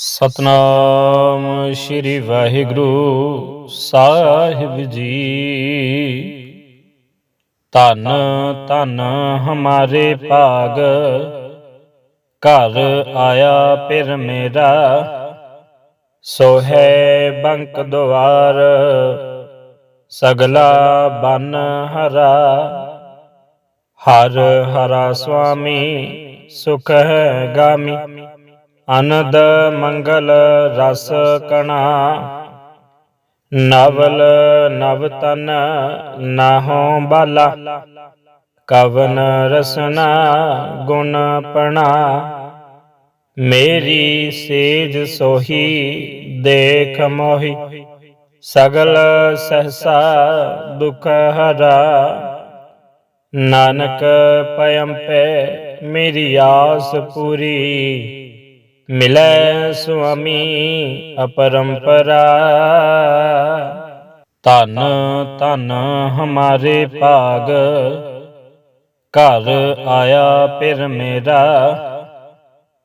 ਸਤਨਾਮ ਸ੍ਰੀ ਵਾਹਿਗੁਰੂ ਸਾਹਿਬ ਜੀ। ਧੰਨ ਧੰਨ ਹਮਾਰੇ ਭਾਗ। ਘਰ ਆਇਆ ਪਿਰ ਮੇਰਾ। ਸੋ ਹੈ ਬੰਕ ਦੁਆਰ, ਸਗਲਾ ਬਨ ਹਰਾ। ਹਰ ਹਰਾ ਸੁਆਮੀ ਸੁਖ ਹੈ ਗਾਮੀ। ਅਨਦ ਮੰਗਲ ਰਸ ਕਣਾ। ਨਵਲ ਨਵ ਤਨ ਨਾਹੋ ਬਾਲਾ। ਕਵਨ ਰਸਨਾ ਗੁਣ ਪਣਾ। ਮੇਰੀ ਸੇਜ ਸੋਹੀ ਦੇਖ ਮੋਹੀ। ਸਗਲ ਸਹਸਾ ਦੁਖ ਹਰਾ। ਨਾਨਕ ਪਇਮ ਪੈ ਮੇਰੀ ਆਸ ਪੂਰੀ। ਮਿਲੈ ਸੁਆਮੀ ਅਪਰੰਪਰਾ। ਧਨ ਧਨ ਹਮਾਰੇ ਭਾਗ, ਘਰ ਆਇਆ ਪਿਰ ਮੇਰਾ।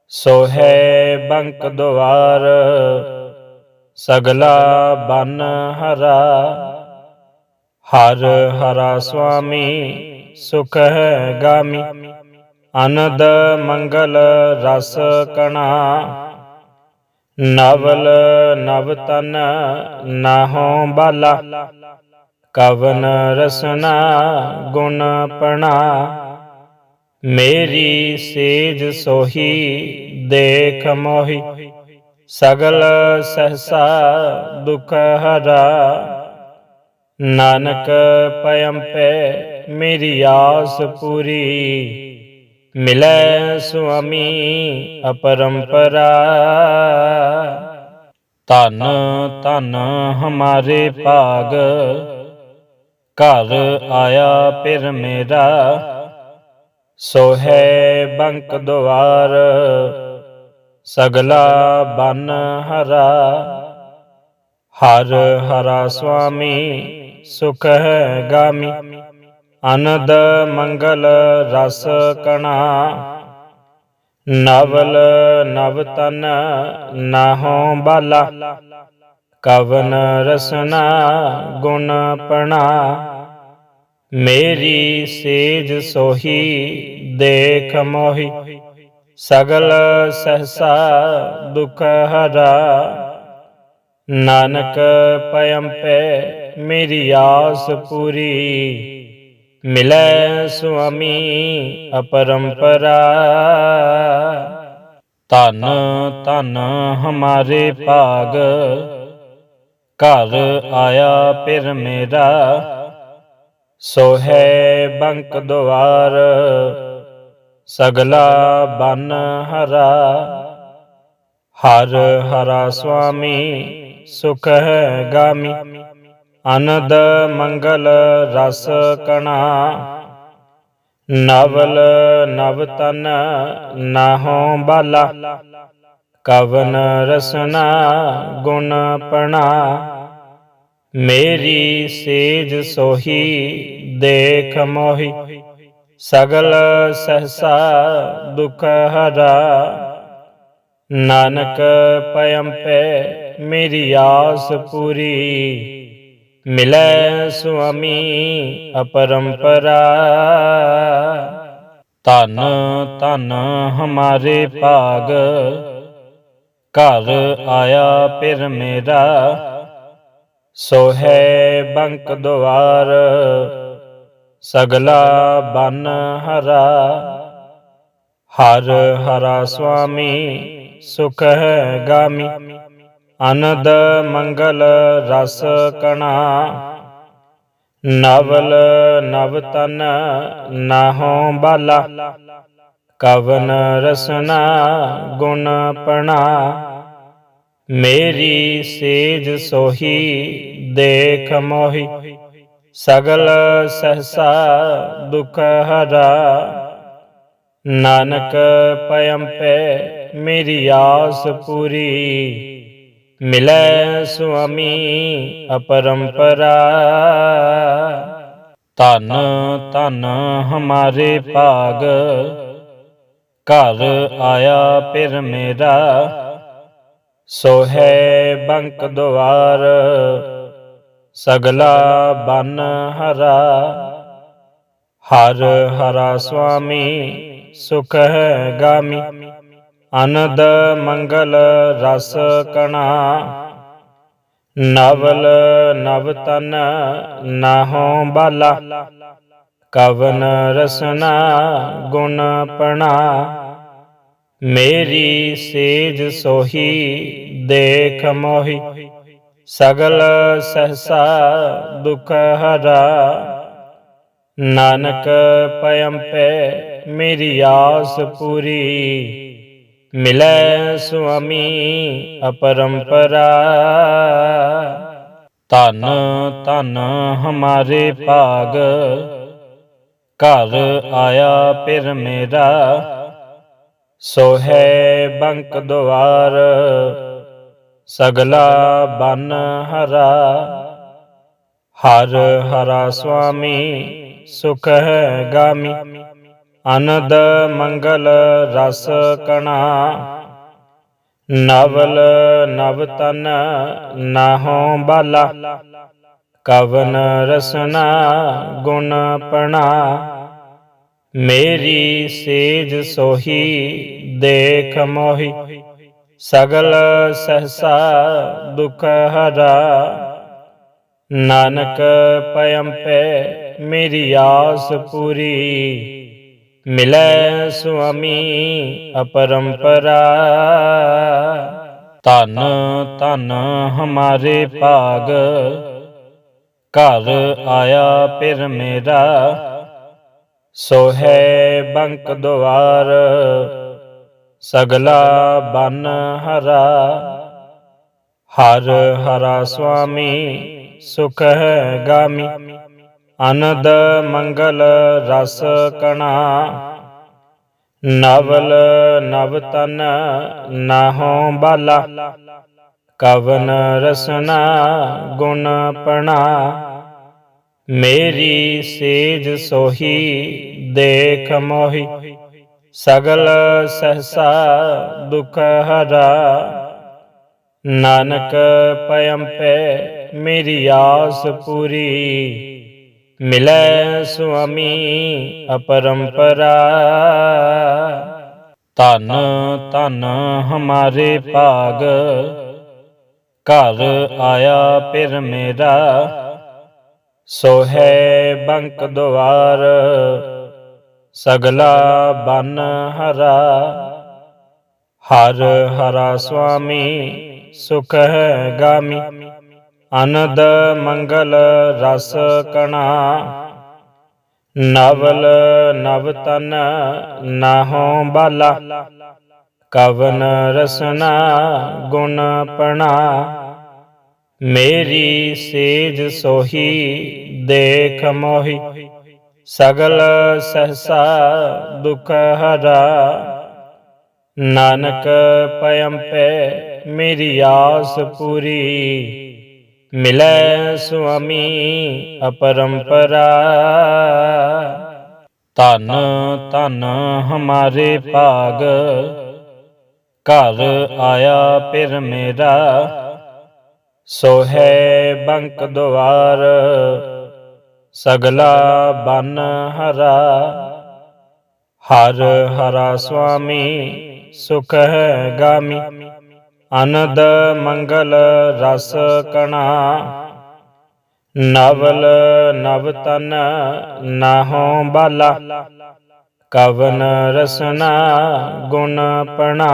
ਸੋਹੈ ਬੰਕ ਦੁਆਰ, ਸਗਲਾ ਬਨ ਹਰਾ। ਹਰ ਹਰਾ ਸੁਆਮੀ ਸੁਖ ਹੈ ਗਾਮੀ। ਅਨਦ ਮੰਗਲ ਰਸ ਕਣਾ। ਨਵਲ ਨਵ ਤਨ ਨਾਹੋ ਬਾਲਾ। ਕਵਨ ਰਸਨਾ ਗੁਣ ਪਣਾ। ਮੇਰੀ ਸੇਜ ਸੋਹੀ ਦੇਖ ਮੋਹੀ। ਸਗਲ ਸਹਸਾ ਦੁਖ ਹਰਾ। ਨਾਨਕ ਪਇਮ ਪੈ ਮੇਰੀ ਆਸ ਪੂਰੀ। ਮਿਲੈ ਸੁਆਮੀ ਅਪਰੰਪਰਾ। ਧਨ ਧਨ ਹਮਾਰੇ ਭਾਗ, ਘਰ ਆਇਆ ਪਿਰ ਮੇਰਾ। ਸੋਹੈ ਬੰਕ ਦੁਆਰ, ਸਗਲਾ ਬਨ ਹਰਾ। ਹਰ ਹਰਾ ਸੁਆਮੀ ਸੁਖ ਹੈ ਗਾਮੀ। ਅਨਦ ਮੰਗਲ ਰਸ ਕਣਾ। ਨਵਲ ਨਵ ਤਨ ਨਾਹੋ ਬਾਲਾ। ਕਵਨ ਰਸਨਾ ਗੁਣ ਪਣਾ। ਮੇਰੀ ਸੇਜ ਸੋਹੀ ਦੇਖ ਮੋਹੀ। ਸਗਲ ਸਹਸਾ ਦੁਖ ਹਰਾ। ਨਾਨਕ ਪਇਮ ਪੈ ਮੇਰੀ ਆਸ ਪੂਰੀ। ਮਿਲੈ ਸੁਆਮੀ ਅਪਰੰਪਰਾ। ਧਨ ਧਨ ਹਮਾਰੇ ਭਾਗ। ਘਰ ਆਇਆ ਪਿਰ ਮੇਰਾ। ਸੋਹੈ ਬੰਕ ਦੁਆਰ, ਸਗਲਾ ਬਨ ਹਰਾ। ਹਰ ਹਰਾ ਸੁਆਮੀ ਸੁਖ ਹੈ ਗਾਮੀ। ਅਨਦ ਮੰਗਲ ਰਸ ਕਣਾ। ਨਵਲ ਨਵ ਤਨ ਨਾਹੋ ਬਾਲਾ। ਕਵਨ ਰਸਨਾ ਗੁਣ ਪਣਾ। ਮੇਰੀ ਸੇਜ ਸੋਹੀ ਦੇਖ ਮੋਹੀ। ਸਗਲ ਸਹਸਾ ਦੁਖ ਹਰਾ। ਨਾਨਕ ਪਇਮ ਪੈ ਮੇਰੀ ਆਸ ਪੂਰੀ। ਮਿਲੈ ਸੁਆਮੀ ਅਪਰੰਪਰਾ। ਧਨ ਧਨ ਹਮਾਰੇ ਭਾਗ। ਘਰ ਆਇਆ ਪਿਰ ਮੇਰਾ। ਸੋਹੈ ਬੰਕ ਦੁਆਰ। ਸਗਲਾ ਬਨ ਹਰਾ। ਹਰ ਹਰਾ ਸੁਆਮੀ ਸੁਖ ਹੈ ਗਾਮੀ। ਅਨਦ ਮੰਗਲ ਰਸ ਕਣਾ। ਨਵਲ ਨਵ ਤਨ ਨਾਹੋ ਬਾਲਾ। ਕਵਨ ਰਸਨਾ ਗੁਣ ਪਣਾ। ਮੇਰੀ ਸੇਜ ਸੋਹੀ ਦੇਖ ਮੋਹੀ। ਸਗਲ ਸਹਸਾ ਦੁਖ ਹਰਾ। ਨਾਨਕ ਪਇਮ ਪੈ ਮੇਰੀ ਆਸ ਪੂਰੀ। ਮਿਲੈ ਸੁਆਮੀ ਅਪਰੰਪਰਾ। ਧਨ ਧਨ ਹਮਾਰੇ ਭਾਗ। ਘਰ ਆਇਆ ਪਿਰ ਮੇਰਾ। ਸੋਹੈ ਬੰਕ ਦੁਆਰ, ਸਗਲਾ ਬਨ ਹਰਾ। ਹਰ ਹਰਾ ਸੁਆਮੀ ਸੁਖ ਹੈ ਗਾਮੀ। ਅਨਦ ਮੰਗਲ ਰਸ ਕਣਾ। ਨਵਲ ਨਵਤਨ ਤਨ ਬਾਲਾ। ਕਵਨ ਰਸਨਾ ਗੁਣ ਪਣਾ। ਮੇਰੀ ਸੇਜ ਸੋਹੀ ਦੇਖ ਮੋਹੀ। ਸਗਲ ਸਹਸਾ ਦੁਖ ਹਰਾ। ਨਾਨਕ ਪਇਮ ਪੈ ਮੇਰੀ ਆਸ ਪੂਰੀ। ਮਿਲੈ ਸੁਆਮੀ ਅਪਰੰਪਰਾ। ਧਨ ਧਨ ਹਮਾਰੇ ਭਾਗ, ਘਰ ਆਇਆ ਪਿਰ ਮੇਰਾ। ਸੋਹੈ ਬੰਕ ਦੁਆਰ, ਸਗਲਾ ਬਨ ਹਰਾ। ਹਰ ਹਰਾ ਸੁਆਮੀ ਸੁਖ ਹੈ ਗਾਮੀ। ਅਨਦ ਮੰਗਲ ਰਸ ਕਣਾ। ਨਵਲ ਨਵ ਤਨ ਨਾਹੋ ਬਾਲਾ। ਕਵਨ ਰਸਨਾ ਗੁਣ ਪਣਾ। ਮੇਰੀ ਸੇਜ ਸੋਹੀ ਦੇਖ ਮੋਹੀ। ਸਗਲ ਸਹਸਾ ਦੁਖ ਹਰਾ। ਨਾਨਕ ਪਇਮ ਪੈ ਮੇਰੀ ਆਸ ਪੂਰੀ। ਮਿਲੈ ਸੁਆਮੀ ਅਪਰੰਪਰਾ। ਧਨ ਧਨ ਹਮਾਰੇ ਭਾਗ। ਘਰ ਆਇਆ ਪਿਰ ਮੇਰਾ। ਸੋਹੈ ਬੰਕ ਦੁਆਰ। ਸਗਲਾ ਬਨ ਹਰਾ। ਹਰ ਹਰਾ ਸੁਆਮੀ ਸੁਖ ਹੈ ਗਾਮੀ। ਅਨਦ ਮੰਗਲ ਰਸ ਕਣਾ। ਨਵਲ ਨਵ ਤਨ ਨਾਹੋ ਬਾਲਾ। ਕਵਨ ਰਸਨਾ ਗੁਣ ਪਣਾ। ਮੇਰੀ ਸੇਜ ਸੋਹੀ ਦੇਖ ਮੋਹੀ। ਸਗਲ ਸਹਸਾ ਦੁਖ ਹਰਾ। ਨਾਨਕ ਪਇਮ ਪੈ ਮੇਰੀ ਆਸ ਪੂਰੀ। ਮਿਲੈ ਸੁਆਮੀ ਅਪਰੰਪਰਾ। ਧਨ ਧਨ ਹਮਾਰੇ ਭਾਗ, ਘਰ ਆਇਆ ਪਿਰ ਮੇਰਾ। ਸੋਹੈ ਬੰਕ ਦੁਆਰ, ਸਗਲਾ ਬਨ ਹਰਾ। ਹਰ ਹਰਾ ਸੁਆਮੀ ਸੁਖ ਹੈ ਗਾਮੀ। ਅਨਦ ਮੰਗਲ ਰਸ ਕਣਾ। ਨਵਲ ਨਵ ਤਨ ਨਾਹੋ ਬਾਲਾ। ਕਵਨ ਰਸਨਾ ਗੁਣ ਪਣਾ। ਮੇਰੀ ਸੇਜ ਸੋਹੀ ਦੇਖ ਮੋਹੀ। ਸਗਲ ਸਹਸਾ ਦੁਖ ਹਰਾ। ਨਾਨਕ ਪਇਮ ਪੈ ਮੇਰੀ ਆਸ ਪੂਰੀ। ਮਿਲੈ ਸੁਆਮੀ ਅਪਰੰਪਰਾ। ਧਨ ਧਨ ਹਮਾਰੇ ਭਾਗ, ਘਰ ਆਇਆ ਪਿਰ ਮੇਰਾ। ਸੋਹੈ ਬੰਕ ਦੁਆਰ, ਸਗਲਾ ਬਨ ਹਰਾ। ਹਰ ਹਰਾ ਸੁਆਮੀ ਸੁਖ ਹੈ ਗਾਮੀ। ਅਨਦ ਮੰਗਲ ਰਸ ਕਣਾ। ਨਵਲ ਨਵ ਤਨ ਨਾਹੋ ਬਾਲਾ। ਕਵਨ ਰਸਨਾ ਗੁਣ ਪਣਾ।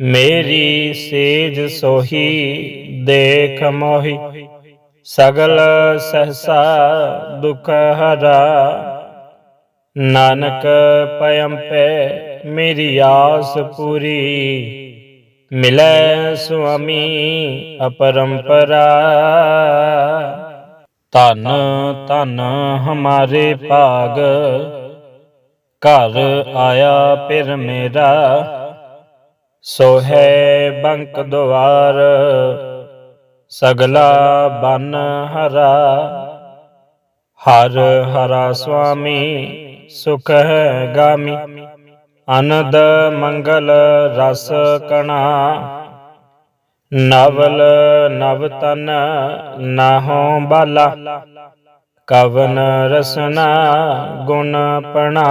ਮੇਰੀ ਸੇਜ ਸੋਹੀ ਦੇਖ ਮੋਹੀ। ਸਗਲ ਸਹਸਾ ਦੁਖ ਹਰਾ। ਨਾਨਕ ਪਇਮ ਪੈ ਮੇਰੀ ਆਸ ਪੂਰੀ। ਮਿਲੈ ਸੁਆਮੀ ਅਪਰੰਪਰਾ। ਧਨ ਧਨ ਹਮਾਰੇ ਭਾਗ। ਘਰ ਆਇਆ ਪਿਰ ਮੇਰਾ। ਸੋਹੈ ਬੰਕ ਦੁਆਰ। ਸਗਲਾ ਬਨ ਹਰਾ। ਹਰ ਹਰਾ ਸੁਆਮੀ ਸੁਖ ਹੈ ਗਾਮੀ। ਅਨਦ ਮੰਗਲ ਰਸ ਕਣਾ। ਨਵਲ ਨਵ ਤਨ ਨਾਹੋ ਬਾਲਾ। ਕਵਨ ਰਸਨਾ ਗੁਣ ਪਣਾ।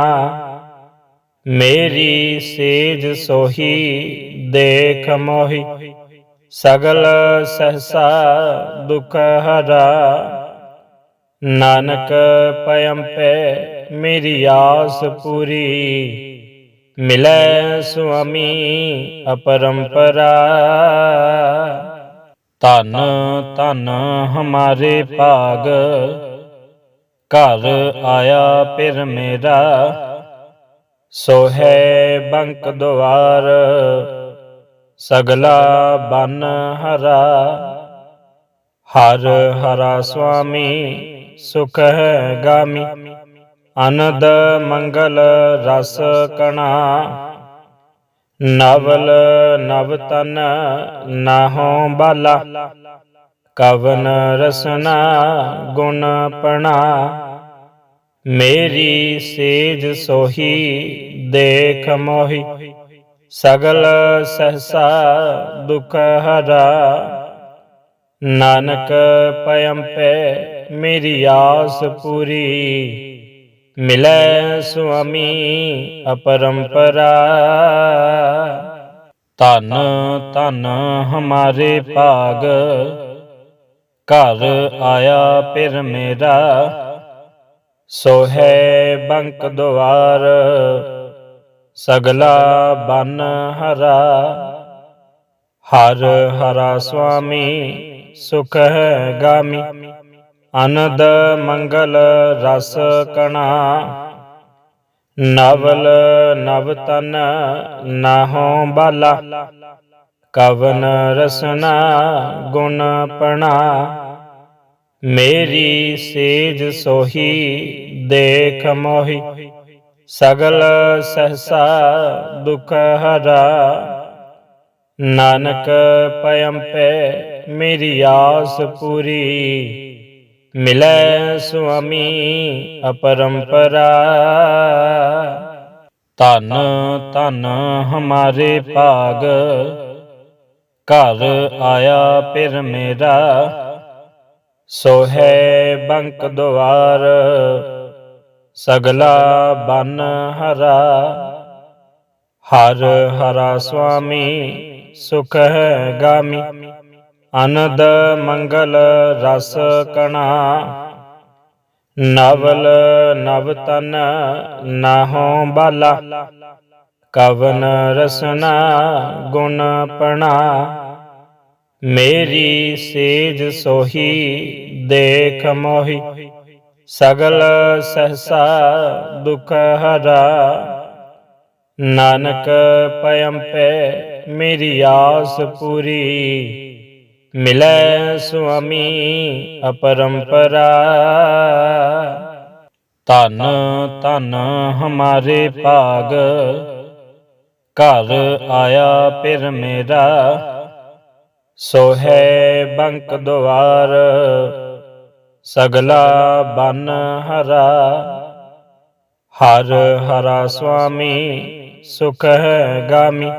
ਮੇਰੀ ਸੇਜ ਸੋਹੀ ਦੇਖ ਮੋਹੀ। ਸਗਲ ਸਹਸਾ ਦੁਖ ਹਰਾ। ਨਾਨਕ ਪਇਮ ਪੈ ਮੇਰੀ ਆਸ ਪੂਰੀ। ਮਿਲੈ ਸੁਆਮੀ ਅਪਰੰਪਰਾ। ਧਨ ਧਨ ਹਮਾਰੇ ਭਾਗ। ਘਰ ਆਇਆ ਪਿਰ ਮੇਰਾ। ਸੋਹੈ ਬੰਕ ਦੁਆਰ, ਸਗਲਾ ਬਨ ਹਰਾ। ਹਰ ਹਰਾ ਸੁਆਮੀ ਸੁਖ ਹੈ ਗਾਮੀ। ਅਨਦ ਮੰਗਲ ਰਸ ਕਣਾ। ਨਵਲ ਨਵ ਤਨ ਨਾਹੋ ਬਾਲਾ। ਕਵਨ ਰਸਨਾ ਗੁਣ ਪਣਾ। ਮੇਰੀ ਸੇਜ ਸੋਹੀ ਦੇਖ ਮੋਹੀ। ਸਗਲ ਸਹਸਾ ਦੁਖ ਹਰਾ। ਨਾਨਕ ਪਇਮ ਮੇਰੀ ਆਸ ਪੂਰੀ। ਮਿਲੈ ਸੁਆਮੀ ਅਪਰੰਪਰਾ। ਧਨ ਧਨ ਹਮਾਰੇ ਭਾਗ। ਘਰ ਆਇਆ ਪਿਰ ਮੇਰਾ। ਸੋਹੈ ਬੰਕ ਦੁਆਰ। ਸਗਲਾ ਬਨ ਹਰਾ। ਹਰ ਹਰਾ ਸੁਆਮੀ ਸੁਖ ਹੈ ਗਾਮੀ। ਅਨੰਦ ਮੰਗਲ ਰਸ ਕਣਾ। ਨਵਲ ਨਵ ਤਨ ਨਾਹੋ ਬਾਲਾ। ਕਵਨ ਰਸਨਾ ਗੁਣ ਪਣਾ। ਮੇਰੀ ਸੇਜ ਸੋਹੀ ਦੇਖ ਮੋਹੀ। ਸਗਲ ਸਹਸਾ ਦੁਖ ਹਰਾ। ਨਾਨਕ ਪਇਮ ਪੈ ਮੇਰੀ ਆਸ ਪੂਰੀ। ਮਿਲੈ ਸੁਆਮੀ ਅਪਰੰਪਰਾ। ਧਨ ਧਨ ਹਮਾਰੇ ਭਾਗ, ਘਰ ਆਇਆ ਪਿਰ ਮੇਰਾ। ਸੋਹੈ ਬੰਕ ਦੁਆਰ, ਸਗਲਾ ਬਨ ਹਰਾ। ਹਰ ਹਰਾ ਸੁਆਮੀ ਸੁਖ ਹੈ ਗਾਮੀ। ਅਨਦ ਮੰਗਲ ਰਸ ਕਣਾ। ਨਵਲ ਨਵ ਤਨ ਨਾਹੋ ਬਾਲਾ। ਕਵਨ ਰਸਨਾ ਗੁਣ ਪਣਾ। ਮੇਰੀ ਸੇਜ ਸੋਹੀ ਦੇਖ ਮੋਹੀ। ਸਗਲ ਸਹਸਾ ਦੁਖ ਹਰਾ। ਨਾਨਕ ਪਇਮ ਪੈ ਮੇਰੀ ਆਸ ਪੂਰੀ। ਮਿਲੈ ਸੁਆਮੀ ਅਪਰੰਪਰਾ। ਧਨ ਧਨ ਹਮਾਰੇ ਭਾਗ, ਘਰ ਆਇਆ ਪਿਰ ਮੇਰਾ। ਸੋ ਹੈ ਬੰਕ ਦੁਆਰ, ਸਗਲਾ ਬਨ ਹਰਾ। ਹਰ ਹਰਾ ਸੁਆਮੀ ਸੁਖ ਹੈ ਗਾਮੀ।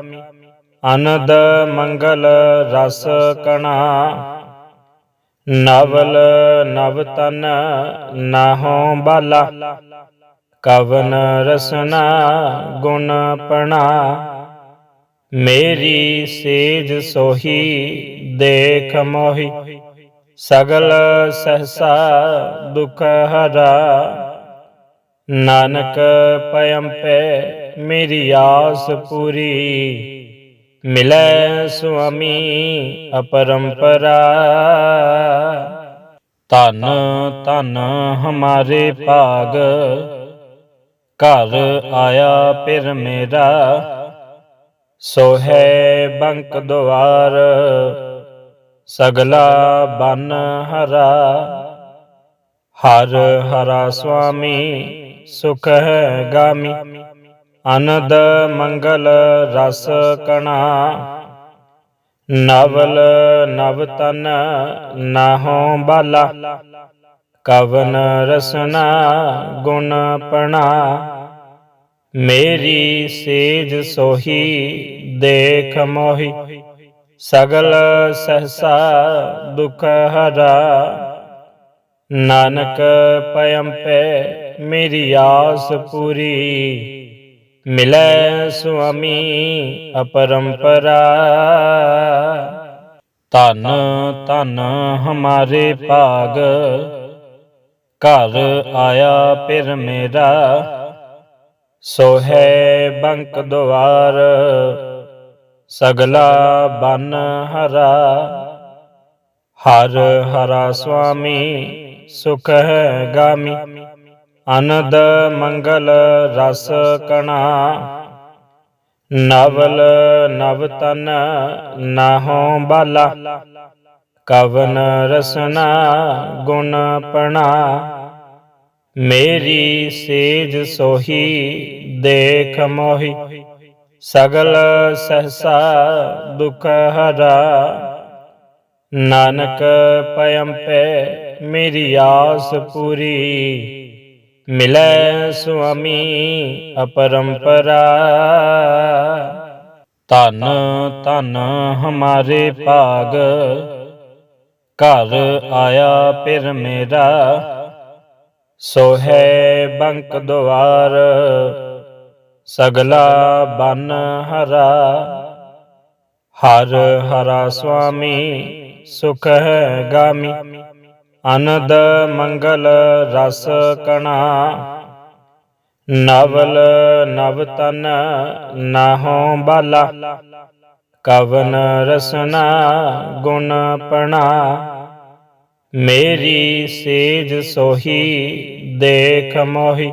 ਅਨਦ ਮੰਗਲ ਰਸ ਕਣਾ। ਨਵਲ ਨਵ ਤਨ ਨਾਹੋ ਬਾਲਾ। ਕਵਨ ਰਸਨਾ ਗੁਣ ਪਣਾ। ਮੇਰੀ ਸੇਜ ਸੋਹੀ ਦੇਖ ਮੋਹੀ। ਸਗਲ ਸਹਸਾ ਦੁਖ ਹਰਾ। ਨਾਨਕ ਪਇਮ ਪੈ ਮੇਰੀ ਆਸ ਪੂਰੀ। ਮਿਲੈ ਸੁਆਮੀ ਅਪਰੰਪਰਾ। ਧਨ ਧਨ ਹਮਾਰੇ ਭਾਗ, ਘਰ ਆਇਆ ਪਿਰ ਮੇਰਾ। ਸੋਹੈ ਬੰਕ ਦੁਆਰ, ਸਗਲਾ ਬਨ ਹਰਾ। ਹਰ ਹਰਾ ਸੁਆਮੀ ਸੁਖ ਹੈ ਗਾਮੀ। ਅਨਦ ਮੰਗਲ ਰਸ ਕਣਾ। ਨਵਲ ਨਵ ਤਨ ਨਾਹੋ ਬਾਲਾ। ਕਵਨ ਰਸਨਾ ਗੁਣ ਪਣਾ। ਮੇਰੀ ਸੇਜ ਸੋਹੀ ਦੇਖ ਮੋਹੀ। ਸਗਲ ਸਹਸਾ ਦੁਖ ਹਰਾ। ਨਾਨਕ ਪਇਮ ਪੈ ਮੇਰੀ ਆਸ ਪੂਰੀ। ਮਿਲੈ ਸੁਆਮੀ ਅਪਰੰਪਰਾ। ਧਨ ਧਨ ਹਮਾਰੇ ਭਾਗ, ਘਰ ਆਇਆ ਫਿਰ ਮੇਰਾ। ਸੋਹੈ ਬੰਕ ਦੁਆਰ, ਸਗਲਾ ਬਨ ਹਰਾ। ਹਰ ਹਰਾ ਸੁਆਮੀ ਸੁਖ ਹੈ ਗਾਮੀ। ਅਨਦ ਮੰਗਲ ਰਸ ਕਣਾ। ਨਵਲ ਨਵ ਤਨ ਨਾਹੋ ਬਾਲਾ। ਕਵਨ ਰਸਨਾ ਗੁਣ ਪਣਾ। ਮੇਰੀ ਸੇਜ ਸੋਹੀ ਦੇਖ ਮੋਹੀ। ਸਗਲ ਸਹਸਾ ਦੁਖ ਹਰਾ। ਨਾਨਕ ਪਇਮ ਮੇਰੀ ਆਸ ਪੂਰੀ। ਮਿਲੈ ਸੁਆਮੀ ਅਪਰੰਪਰਾ। ਧਨ ਧਨ ਹਮਾਰੇ ਭਾਗ। ਘਰ ਆਇਆ ਫਿਰ ਮੇਰਾ। ਸੋਹੈ ਬੰਕ ਦੁਆਰ। ਸਗਲਾ ਬਨ ਹਰਾ। ਹਰ ਹਰਾ ਸੁਆਮੀ ਸੁਖ ਹੈ ਗਾਮੀ। ਅਨਦ ਮੰਗਲ ਰਸ ਕਣਾ। ਨਵਲ ਨਵ ਤਨ ਨਾਹੋ ਬਾਲਾ। ਕਵਨ ਰਸਨਾ ਗੁਣ ਪਣਾ। ਮੇਰੀ ਸੇਜ ਸੋਹੀ ਦੇਖ ਮੋਹੀ।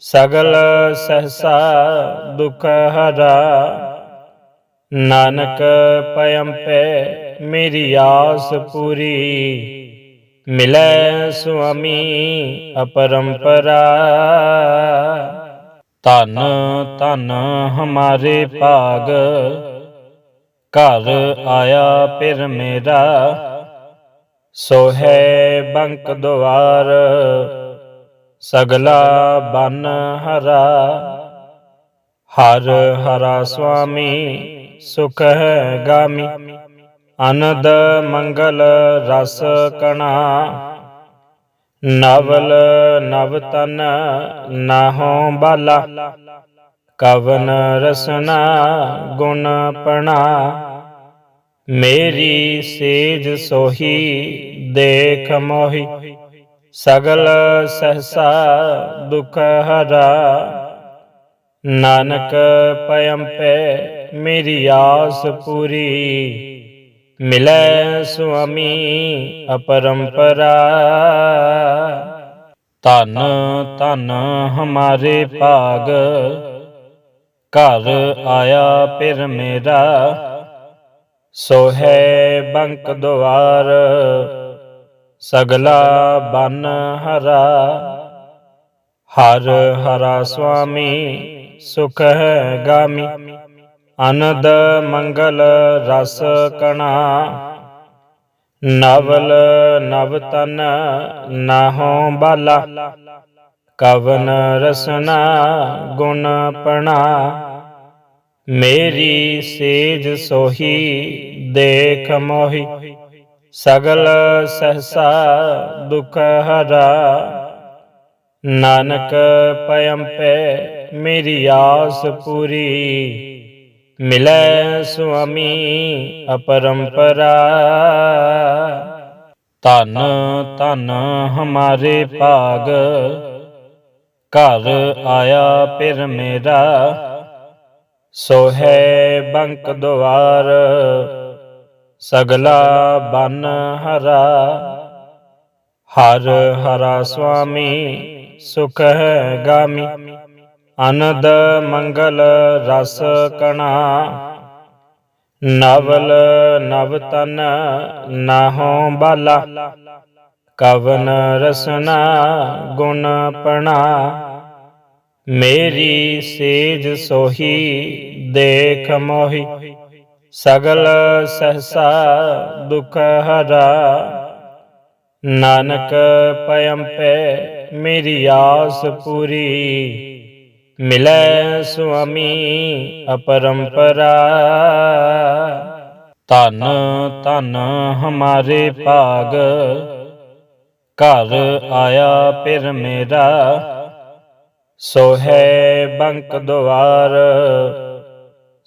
ਸਗਲ ਸਹਸਾ ਦੁਖ ਹਰਾ। ਨਾਨਕ ਪਇਮ ਪੈ ਮੇਰੀ ਆਸ ਪੂਰੀ। ਮਿਲੈ ਸੁਆਮੀ ਅਪਰੰਪਰਾ। ਧਨ ਧਨ ਹਮਾਰੇ ਭਾਗ, ਘਰ ਆਇਆ ਫਿਰ ਮੇਰਾ। ਸੋਹੈ ਬੰਕ ਦੁਆਰ, ਸਗਲਾ ਬਨ ਹਰਾ। ਹਰ ਹਰਾ ਸੁਆਮੀ ਸੁਖ ਹੈ ਗਾਮੀ। ਅਨਦ ਮੰਗਲ ਰਸ ਕਣਾ। ਨਵਲ ਨਵ ਤਨ ਨਾਹੋ ਬਾਲਾ। ਕਵਨ ਰਸਨਾ ਗੁਣ ਪਣਾ। ਮੇਰੀ ਸੇਜ ਸੋਹੀ ਦੇਖ ਮੋਹੀ। ਸਗਲ ਸਹਸਾ ਦੁਖ ਹਰਾ। ਨਾਨਕ ਪਇਮ ਮੇਰੀ ਆਸ ਪੂਰੀ। ਮਿਲੈ ਸੁਆਮੀ ਅਪਰੰਪਰਾ। ਧਨ ਧਨ ਹਮਾਰੇ ਭਾਗ। ਘਰ ਆਇਆ ਫਿਰ ਮੇਰਾ। ਸੋਹੈ ਬੰਕ ਦੁਆਰ, ਸਗਲਾ ਬਨ ਹਰਾ। ਹਰ ਹਰਾ ਸੁਆਮੀ ਸੁਖ ਹੈ ਗਾਮੀ। ਅਨਦ ਮੰਗਲ ਰਸ ਕਣਾ। ਨਵਲ ਨਵ ਤਨ ਨਾਹੋ ਬਾਲਾ। ਕਵਨ ਰਸਨਾ ਗੁਣ ਪਣਾ। ਮੇਰੀ ਸੇਜ ਸੋਹੀ ਦੇਖ ਮੋਹੀ। ਸਗਲ ਸਹਸਾ ਦੁਖ ਹਰਾ। ਨਾਨਕ ਪਇਮ ਮੇਰੀ ਆਸ ਪੂਰੀ। ਮਿਲੈ ਸੁਆਮੀ ਅਪਰੰਪਰਾ। ਧਨ ਧਨ ਹਮਾਰੇ ਭਾਗ। ਘਰ ਆਇਆ ਫਿਰ ਮੇਰਾ। ਸੋਹੈ ਬੰਕ ਦੁਆਰ, ਸਗਲਾ ਬਨ ਹਰਾ। ਹਰ ਹਰਾ ਸੁਆਮੀ ਸੁਖ ਹੈ ਗਾਮੀ। ਅਨਦ ਮੰਗਲ ਰਸ ਕਣਾ। ਨਵਲ ਨਵ ਤਨ ਨਾਹੋ ਬਾਲਾ। ਕਵਨ ਰਸਨਾ ਗੁਣ ਪਣਾ। ਮੇਰੀ ਸੇਜ ਸੋਹੀ ਦੇਖ ਮੋਹੀ। ਸਗਲ ਸਹਸਾ ਦੁਖ ਹਰਾ। ਨਾਨਕ ਪਇਮ ਪੈ ਮੇਰੀ ਆਸ ਪੂਰੀ। ਮਿਲੈ ਸੁਆਮੀ ਅਪਰੰਪਰਾ। ਧਨ ਧਨ ਹਮਾਰੇ ਭਾਗ, ਘਰ ਆਇਆ ਫਿਰ ਮੇਰਾ। ਸੋ ਹੈ ਬੰਕ ਦੁਆਰ,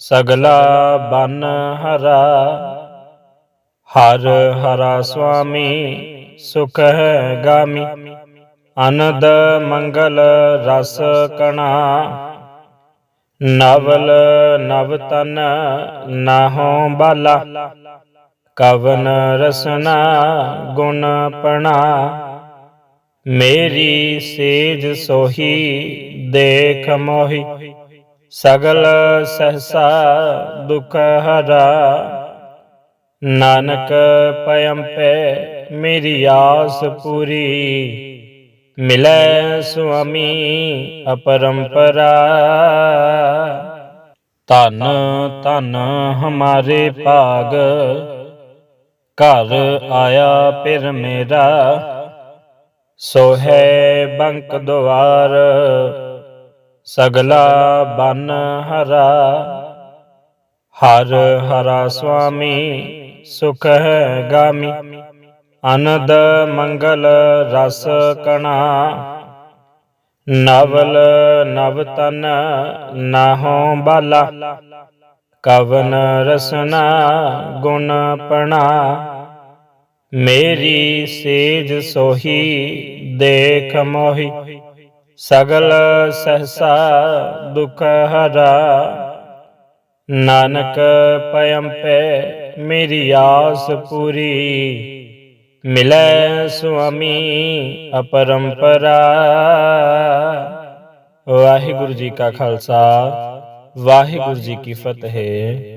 ਸਗਲਾ ਬਨ ਹਰਾ। ਹਰ ਹਰਾ ਸੁਆਮੀ ਸੁਖ ਹੈ ਗਾਮੀ। ਅਨਦ ਮੰਗਲ ਰਸ ਕਣਾ। ਨਵਲ ਨਵ ਤਨ ਨਾਹੋ ਬਾਲਾ। ਕਵਨ ਰਸਨਾ ਗੁਣ ਪਣਾ। ਮੇਰੀ ਸੇਜ ਸੋਹੀ ਦੇਖ ਮੋਹੀ। ਸਗਲ ਸਹਸਾ ਦੁਖ ਹਰਾ। ਨਾਨਕ ਪਇਮ ਪੈ ਮੇਰੀ ਆਸ ਪੂਰੀ। ਮਿਲੈ ਸੁਆਮੀ ਅਪਰੰਪਰਾ। ਧਨ ਧਨ ਹਮਾਰੇ ਭਾਗ, ਘਰ ਆਇਆ ਫਿਰ ਮੇਰਾ। ਸੋਹੈ ਬੰਕ ਦੁਆਰ, ਸਗਲਾ ਬਨ ਹਰਾ। ਹਰ ਹਰਾ ਸੁਆਮੀ ਸੁਖ ਹੈ ਗਾਮੀ। ਅਨਦ ਮੰਗਲ ਰਸ ਕਣਾ। ਨਵਲ ਨਵ ਤਨ ਨਾਹੋ ਬਾਲਾ। ਕਵਨ ਰਸਨਾ ਗੁਣ ਪਣਾ। ਮੇਰੀ ਸੇਜ ਸੋਹੀ ਦੇਖ ਮੋਹੀ। ਸਗਲ ਸਹਸਾ ਦੁਖ ਹਰਾ। ਨਾਨਕ ਪਇਮ ਪੈ ਮੇਰੀ ਆਸ ਪੂਰੀ। ਮਿਲੈ ਸੁਆਮੀ ਅਪਰੰਪਰਾ। ਵਾਹਿਗੁਰੂ ਜੀ ਕਾ ਖਾਲਸਾ ਵਾਹਿਗੁਰੂ ਜੀ ਕੀ ਫਤਿਹ।